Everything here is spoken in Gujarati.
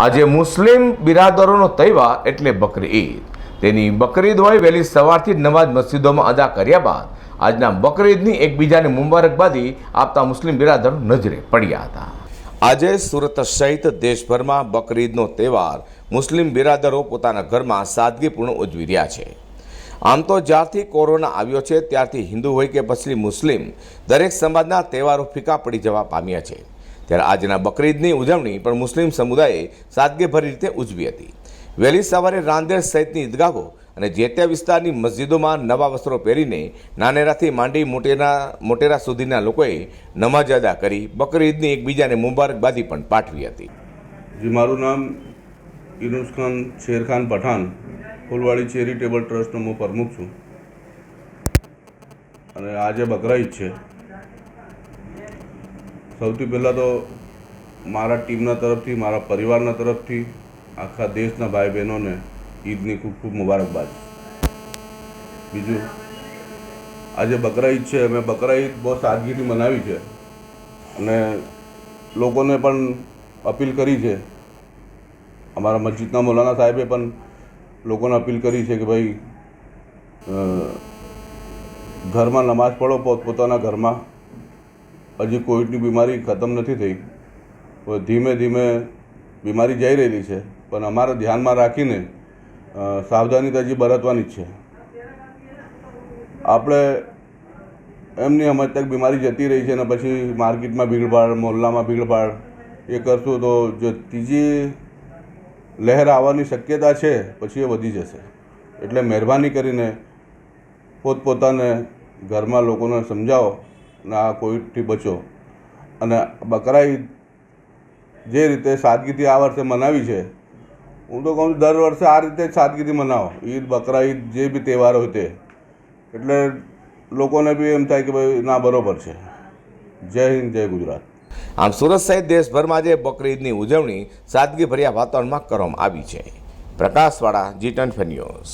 આજે મુસ્લિમ બિરાદરોનો તહેવાર એટલે બકરી ઈદ. તેની બકરી ઈદ હોય વહેલી સવારથી જ નમાજ મસ્જિદોમાં અદા કર્યા બાદ આજના બકરી ઈદની એકબીજાને મુબારકબાદી આપતા મુસ્લિમ બિરાદરો નજરે પડ્યા હતા. આજે સુરત સહિત દેશભરમાં બકરી ઈદનો તહેવાર મુસ્લિમ બિરાદરો પોતાના ઘરમાં સાદગીપૂર્ણ ઉજવી રહ્યા છે. આમ તો જ્યારથી કોરોના આવ્યો છે, ત્યારથી હિન્દુ હોય કે પછી મુસ્લિમ, દરેક સમાજના તહેવારો ફીકા પડી જવા પામ્યા છે. ત્યારે આજના બકરીદની ઉજવણી પણ મુસ્લિમ સમુદાયે સાદગીભરી રીતે ઉજવી હતી. વહેલી સવારે રાંદેર સહિતની ઈદગાહો અને જે તે વિસ્તારની મસ્જિદોમાં નવા વસ્ત્રો પહેરીને નાનેરાથી માંડી મોટેરા મોટેરા સુધીના લોકોએ નમાજ અદા કરી બકરી ઈદની એકબીજાને મુબારકબાદી પણ પાઠવી હતી. જી, મારું નામ ખાન શેરખાન પઠાણ, ફૂલવાડી ચેરિટેબલ ટ્રસ્ટનો હું પ્રમુખ છું. અને આજે બકરાઈદ છે સૌથી પહેલાં તો મારા ટીમના તરફથી, મારા પરિવારના તરફથી, આખા દેશના ભાઈ બહેનોને ઈદની ખૂબ ખૂબ મુબારકબાદ. બીજું, આજે બકરા ઈદ છે, અમે બકરા ઈદ બહુ સાદગીથી મનાવી છે. અને લોકોને પણ અપીલ કરી છે. અમારા મસ્જિદના મૌલાના સાહેબે પણ લોકોને અપીલ કરી છે કે ભાઈ ઘરમાં નમાઝ પઢો પોતપોતાના ઘરમાં. હજી કોવિડની બીમારી ખતમ નથી થઈ. ધીમે ધીમે બીમારી જઈ રહેલી છે. પણ અમારે ધ્યાનમાં રાખીને અ, સાવધાની તો હજી બરતવાની જ છે. આપણે એમની હમજ તક બીમારી જતી રહી છે અને પછી માર્કેટમાં ભીડભાડ મોહલ્લામાં ભીડભાડ એ કરશું તો જો ત્રીજી લહેર આવવાની શક્યતા છે પછી એ વધી જશે. એટલે મહેરબાની કરીને પોતપોતાને ઘરમાં લોકોને સમજાવો આ કોવિડથી બચો. અને બકરા ઈદ જે રીતે સાદગીથી આ વર્ષે મનાવી છે, હું તો કહું છું, દર વર્ષે આ રીતે જ સાદગીથી મનાવો. ઈદ, બકરા, ઈદ, જે બી તહેવાર હોય તે. એટલે લોકોને બી એમ થાય કે ભાઈ, ના, બરોબર છે. જય હિન્દ, જય ગુજરાત. આમ સુરત સહિત દેશભરમાં આજે બકરી ઈદની ઉજવણી સાદગીભર્યા વાતાવરણમાં કરવામાં આવી છે. પ્રકાશવાળા જી ટ્વેન્ટી ન્યૂઝ.